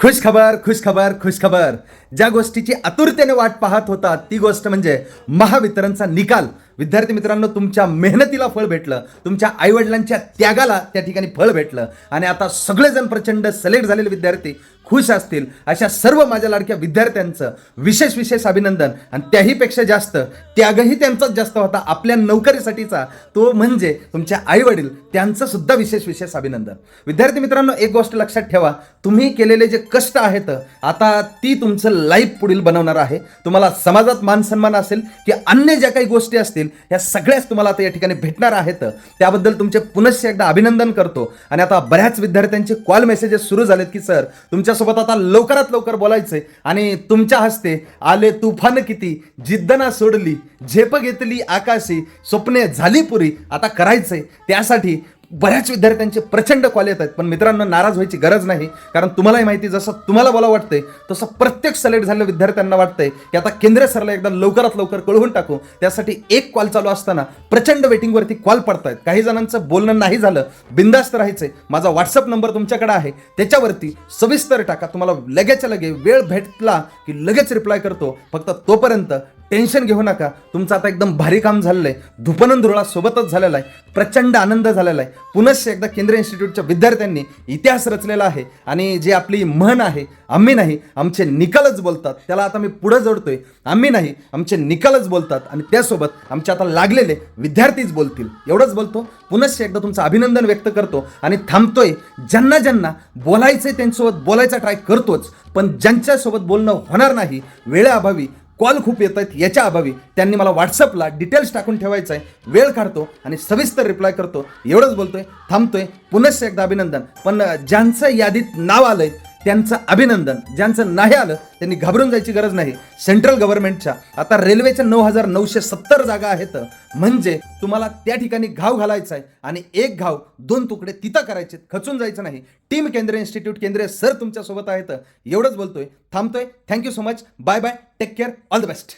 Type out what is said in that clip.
खुश खबर खुश खबर खुश खबर. ज्या गोष्टीची आतुरतेने वाट पाहत होता ती गोष्ट म्हणजे महावितरणचा निकाल. विद्यार्थी मित्रांनो तुमच्या मेहनतीला फळ भेटलं. तुमच्या आईवडिलांच्या त्यागाला त्या ठिकाणी फळ भेटलं. आणि आता सगळेजण प्रचंड सिलेक्ट झालेले विद्यार्थी खुश असतील अशा सर्व माझ्या लाडक्या विद्यार्थ्यांचं विशेष विशेष अभिनंदन. आणि त्याहीपेक्षा जास्त त्यागही त्यांचाच जास्त होता. आपल्या नोकरीसाठीचा तो म्हणजे तुमच्या आईवडील त्यांचं सुद्धा विशेष विशेष अभिनंदन. विद्यार्थी मित्रांनो एक गोष्ट लक्षात ठेवा. तुम्ही केलेले जे कष्ट आहेत आता ती तुमचं लाईफ पुढील बनवणार आहे. तुम्हाला समाजात मान सन्मान असेल की अन्य ज्या काही गोष्टी असतील ह्या सगळ्याच तुम्हाला आता या ठिकाणी भेटणार आहेत. त्याबद्दल तुमचे पुनश्च एकदा अभिनंदन करतो. आणि आता बऱ्याच विद्यार्थ्यांचे कॉल मेसेजेस सुरू झालेत की सर तुमच्या तुमच्यासोबत आता लवकरात लवकर बोलायचंय. आणि तुमच्या हस्ते आले तुफान किती जिद्दना सोडली झेप घेतली आकाशी स्वप्ने झाली पुरी. आता करायचंय. त्यासाठी बऱ्याच विद्यार्थ्यांचे प्रचंड कॉल येत आहेत पण मित्रांनो नाराज व्हायची गरज नाही. कारण तुम्हालाही माहिती जसं तुम्हाला बोला वाटतंय तसं प्रत्येक सिलेक्ट झालेल्या विद्यार्थ्यांना वाटतंय की आता केंद्र सरला एकदा लवकरात लवकर कळवून टाकू. त्यासाठी एक कॉल चालू असताना प्रचंड वेटिंगवरती कॉल पडतायत. काही जणांचं बोलणं नाही झालं बिंदास्त राहायचंय. माझा व्हॉट्सअप नंबर तुमच्याकडे आहे. त्याच्यावरती सविस्तर टाका. तुम्हाला लगेच लगे वेळ भेटला की लगेच रिप्लाय करतो. फक्त तोपर्यंत टेन्शन घेऊ नका. तुमचं आता एकदम भारी काम झालेलं आहे धुपनन धुरळा सोबतच झालेला आहे. प्रचंड आनंद झालेला आहे. पुनश्च एकदा केंद्रीय इन्स्टिट्यूटच्या विद्यार्थ्यांनी इतिहास रचलेला आहे आणि जी आपली म्हण आहे आम्ही नाही आमचे निकालच बोलतात. त्याला आता मी पुढं जोडतोय. आम्ही नाही आमचे निकालच बोलतात आणि त्यासोबत आमचे आता लागलेले विद्यार्थीच बोलतील. एवढंच बोलतो. पुनश्च एकदा तुमचं अभिनंदन व्यक्त करतो आणि थांबतोय. ज्यांना ज्यांना बोलायचंय त्यांच्यासोबत बोलायचा ट्राय करतोच. पण ज्यांच्यासोबत बोलणं होणार नाही वेळेअभावी कॉल खूप येत आहेत याच्या अभावी. त्यांनी मला व्हॉट्सअपला डिटेल्स टाकून ठेवायचं आहे वेळ काढतो आणि सविस्तर रिप्लाय करतो. एवढंच बोलतोय थांबतोय. पुनश्च एकदा अभिनंदन. पण ज्यांचं यादीत नाव आलंय त्यांचं अभिनंदन ज्यांचं नाही आलं त्यांनी घाबरून जायची गरज नाही. सेंट्रल गव्हर्नमेंटच्या आता रेल्वेच्या नऊ हजार नऊशे सत्तर जागा आहेत. म्हणजे तुम्हाला त्या ठिकाणी घाव घालायचा आहे आणि एक घाव दोन तुकडे तिथं करायचे खचून जायचं नाही. टीम केंद्रीय इन्स्टिट्यूट केंद्रीय सर तुमच्यासोबत आहेत. एवढंच बोलतोय. थांबतोय. Thank you so much bye bye take care all the best